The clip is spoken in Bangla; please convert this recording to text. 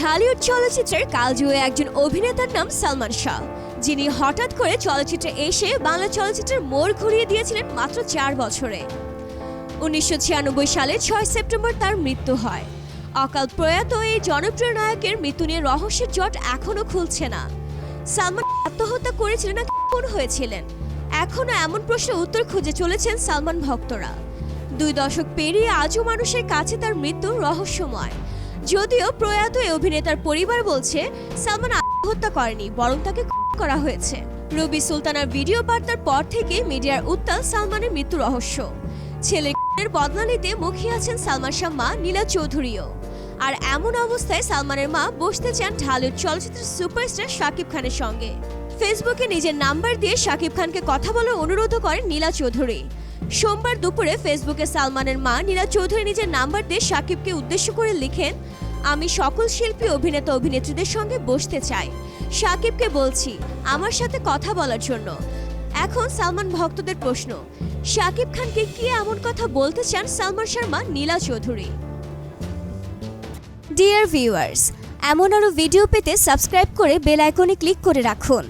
ঢালিউড চলচ্চিত্রের কালজুয়ে একজন অভিনেতার নাম সালমান শাহ, যিনি হঠাৎ করে চলচ্চিত্রে এসে বাংলা চলচ্চিত্রের মোড় ঘুরিয়ে দিয়েছিলেন মাত্র চার বছরে। উনিশশো সালে ছয় সেপ্টেম্বর তার মৃত্যু হয়। অকাল প্রয়াত এই জনপ্রিয় নায়কের মৃত্যু নিয়ে রহস্যের জট এখনও খুলছে না। সালমান আত্মহত্যা করেছিলেন না খুন হয়েছিলেন? এখনও এমন প্রশ্নের উত্তর খুঁজে চলেছেন সালমান ভক্তরা। দুই দশক পেরিয়ে আজও মানুষের কাছে তার মৃত্যু রহস্যময়। যদিও প্রয়াত এই অভিনেতার পরিবার বলছে, সালমান আত্মহত্যা করেনি, বরং তাকে করা হয়েছে। রবি সুলতানার ভিডিও বার্তার পর থেকে মিডিয়ার উত্তাল সালমানের মৃত্যু রহস্য। ছেলের বদনালিতে মুখিয়ে আছেন সালমান শাহ মা নীলা চৌধুরীও। আর এমন অবস্থায় সালমানের মা বসতে চান ঢালিউড চলচ্চিত্রের সুপারস্টার শাকিব খানের সঙ্গে। ফেসবুকে নিজের নাম্বার দিয়ে শাকিব খানকে কথা বলার অনুরোধ করেন নীলা চৌধুরী। সোমবার দুপুরে ফেসবুকে সালমানের মা নীলা চৌধুরী নিজের নাম্বার দিয়ে শাকিবকে উদ্দেশ্য করে লিখেন, আমি সকল শিল্পী, অভিনেতা, অভিনেত্রীদের সঙ্গে বসতে চাই। শাকিবকে বলছি, আমার সাথে কথা বলার জন্য। এখন সালমান ভক্তদের প্রশ্ন শাকিব খানকে কি এমন কথা বলতে চান সালমান শর্মা, নীলা চৌধুরী? ডিয়ার ভিউয়ার্স এমন আরও ভিডিও পেতে সাবস্ক্রাইব করে বেল আইকনে ক্লিক করে রাখুন।